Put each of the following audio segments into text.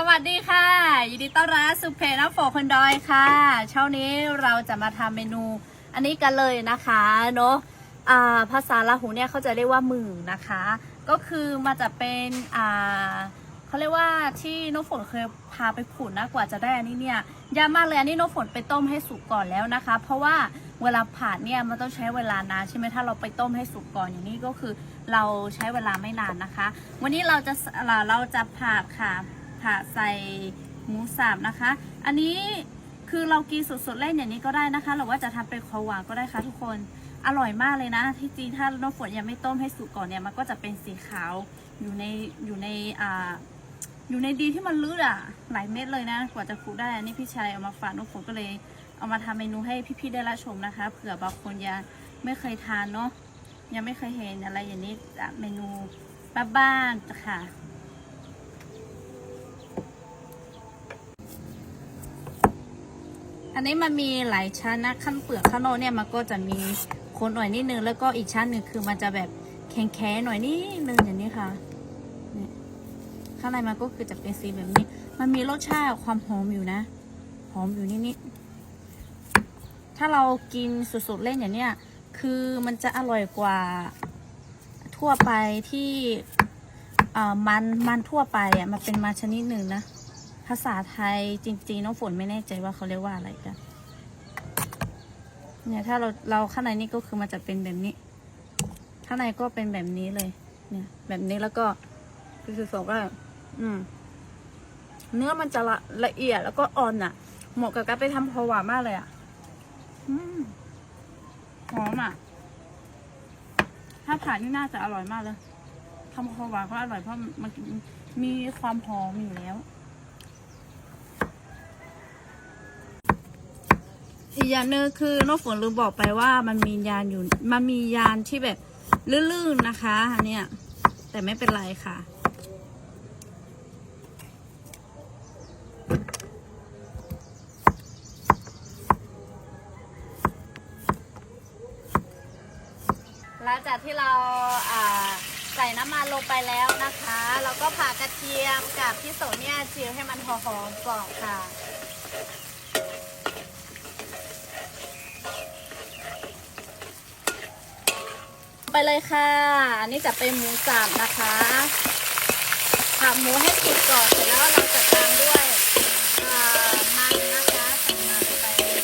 สวัสดีค่ะ ยินดีต้อนรับสุเพน้ำโฟคนดอยค่ะ เช้านี้เราจะมาทำเมนูอันนี้กันเลยนะคะเนาะภาษาลาหูเนี่ยเขาจะเรียกว่าหมึงนะคะ ก็คือมาจะเป็นเขาเรียกว่าที่น้องฝนเคยพาไปขุดนะกว่าจะได้อันนี้เนี่ยยากมากเลยอันนี้น้องฝนไปต้มให้สุกก่อนแล้วนะคะ เพราะว่าเวลาผ่านเนี่ยมันต้องใช้เวลานานใช่ไหมถ้าเราไปต้มให้สุกก่อนอย่างนี้ก็คือเราใช้เวลาไม่นานนะคะ วันนี้เราจะเราจะผ่าค่ะ ผ่าใส่หมูสับนะคะ อันนี้คือเรากินสดๆเล่นอย่างนี้ก็ได้นะคะ หรือว่าจะทำเป็นของหวานก็ได้ค่ะทุกคนอร่อยมากเลยนะ ที่จริงถ้าน้ำฝนยังไม่ต้มให้สุกก่อนเนี่ยมันก็จะเป็นสีขาวอยู่ในอยู่ในอ่าอยู่ในดีที่มันลึกอะหลายเม็ดเลยนะ กว่าจะฟูได้อันนี้พี่ชายเอามาฝากน้ำฝนก็เลยเอามาทำเมนูให้พี่ๆได้รับชมนะคะเผื่อบางคนยังไม่เคยทานเนาะยังไม่เคยเห็นอะไรอย่างนี้เมนูบ้านๆค่ะ อันนี้มันมีหลายชั้นนะขั้นเปลือกข้างนอกเนี่ยมันก็จะมีโคนหน่อยนิดนึงแล้วก็อีกชั้นหนึ่งคือมันจะแบบแข็งๆหน่อยนิดนึงอย่างนี้ค่ะเนี่ยข้างในมันก็คือจะเป็นสีแบบนี้ มันมีรสชาติความหอมอยู่นะ หอมอยู่นิดๆถ้าเรากินสดๆเล่นอย่างเนี้ยคือมันจะอร่อยกว่าทั่วไปที่อ่อมันมันทั่วไปอะมันเป็นมันชนิดหนึ่งนะ ภาษาไทยจริงๆน้องฝนไม่แน่ใจว่าเขาเรียกว่าอะไรกันเนี่ยถ้าเราเราข้างในนี่ก็คือมันจะเป็นแบบนี้ ข้างในก็เป็นแบบนี้เลย เนี่ย แบบนี้แล้วก็คือสองก็อืม เนื้อมันจะละละเอียดแล้วก็อ่อนอะ เหมาะกับการไปทำขาวหวานมากเลยอะอืมหอมอะ ถ้าผ่านนี่น่าจะอร่อยมากเลยทำขาวหวานก็อร่อยเพราะมันมีความหอมอยู่แล้ว อีกอย่างหนึงคือน้องฝนลืมบอกไปว่ามันมียานอยู่ มันมียานที่แบบลื่นๆนะคะอันเนี้ยแต่ไม่เป็นไรค่ะ หลังจากที่เราใส่น้ำมันลงไปแล้วนะคะ เราก็ผ่ากระเทียมกับพี่โสเนี่ยเจียวให้มันหอมๆก่อนค่ะ ไปเลยค่ะอันนี้จะเป็นหมูสับนะคะผัดหมูให้สุกก่อนเสร็จแล้วเราจะตามด้วยมันนะคะใส่มันไปเลย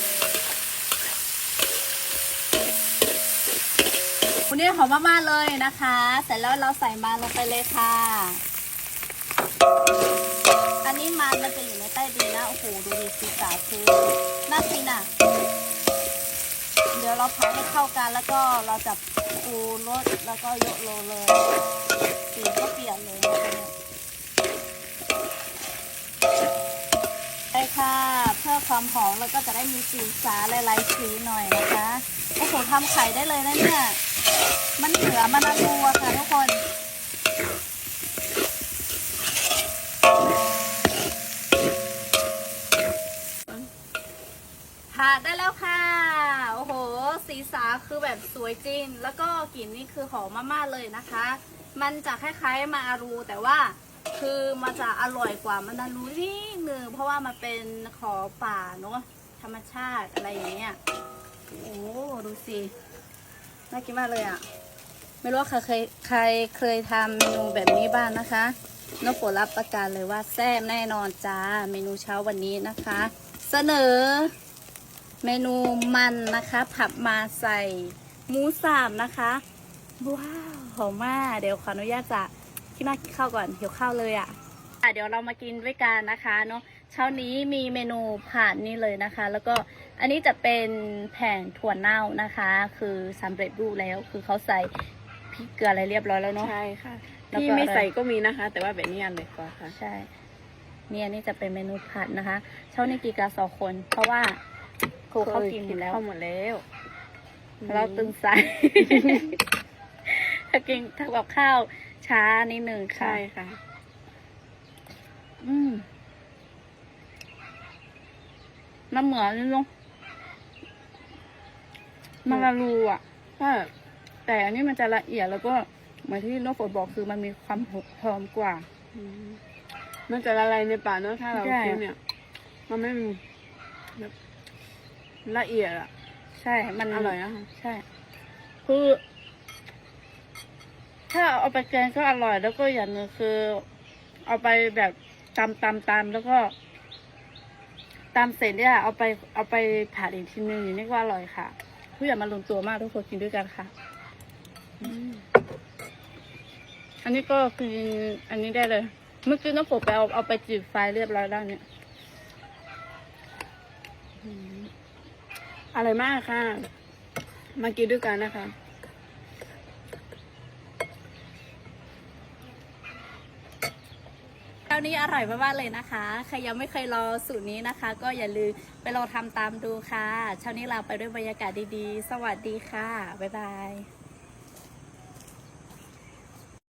วันนี้หอมมากๆเลยนะคะ เสร็จแล้วเราใส่มันลงไปเลยค่ะ อันนี้มันมันจะอยู่ในใต้ดินนะโอ้โหดูดิสีสันคือ เดี๋ยวเราพักให้เข้ากันแล้วก็เราจะปูรสแล้วก็ยกโลเลยสีก็เปลี่ยนเลยนะคะเนี่ยใช่ค่ะเพื่อความหอมแล้วก็จะได้มีสีสาหลายๆสีหน่อยนะคะโอ้โหทำไข่ได้เลยนะเนี่ยมันเหลือมันอะรัวค่ะทุกคนค่ะได้แล้วค่ะ สีสาคือแบบสวยจริง แล้วก็กลิ่นนี่คือหอมมากๆเลยนะคะ มันจะคล้ายๆมาอารู แต่ว่าคือมันจะอร่อยกว่ามันดารูนิดนึงเพราะว่ามันเป็นขอป่าเนอะธรรมชาติอะไรอย่างเงี้ยโอ้ดูสิน่ากินมากเลยอะ ไม่รู้ว่าใครเคยใครเคยทำเมนูแบบนี้บ้างนะคะน้องฝรับประกันเลยว่าแซ่บแน่นอนจ้าเมนูเช้าวันนี้นะคะ เสนอ เมนูมันนะคะ ผับมาใส่หมูสามนะคะ ว้าวหอมมากเดี๋ยวขออนุญาตจะกินมากินข้าวก่อนหิวข้าวเลยอะ่ะอะเดี๋ยวเรามากินด้วยกันนะคะเนาะเช้านี้มีเมนูผ่านนี่เลยนะคะ แล้วก็อันนี้จะเป็นแผ่นถั่วเน่านะคะ คือสำเร็จรูปแล้วคือเขาใส่พริกเกลืออะไรเรียบร้อยแล้วเนาะใช่ค่ะแล้วก็ที่ไม่อะไรใส่ก็มีนะคะ แต่ว่าแบบนี้อันเล็กกว่าค่ะใช่เนี่ยนี่จะเป็นเมนูผัดนะคะ เช้านี้กีกาสองคน เพราะว่า ครูเขากินหมดแล้ว เข้าหมดแล้ว เราตึงสาย ถ้ากินทำกับข้าวช้านิดหนึ่งค่ะ ใช่ค่ะ อืมมันเหมือนเนอะมันละรูอะว่าแต่อันนี้มันจะละเอียดแล้วก็เหมือนที่น้องฝนบอกคือมันมีความหอมกว่าอืมมันจะละลายในปากเนอะถ้าเราใช่เคี้ยวเนี่ย มันไม่แบบ ละเอียดอะใช่ มันอร่อยนะคะใช่ คือ ถ้าเอาไปแกงก็อร่อย แล้วก็อย่างหนึงคือ เอาไปแบบตำตำตำแล้วก็ตำเสร็จเนี่ยเอาไปเอาไปผัดอีกทีนึงอย่างนี้ก็อร่อยค่ะทุกอย่างมันลงตัวมากทุกคนกินด้วยกันค่ะอันนี้ก็คืออันนี้ได้เลย เมื่อกี้น้องฝนไปเอาเอาไปจีบไฟเรียบร้อยแล้วเนี่ย อร่อยมากค่ะ มากินด้วยกันนะคะ เจ้านี้อร่อยมากๆเลยนะคะ ใครยังไม่เคยลองสูตรนี้นะคะ ก็อย่าลืมไปลองทำตามดูค่ะ เช้านี้ลาไปด้วยบรรยากาศดีๆ สวัสดีค่ะ บ๊ายบาย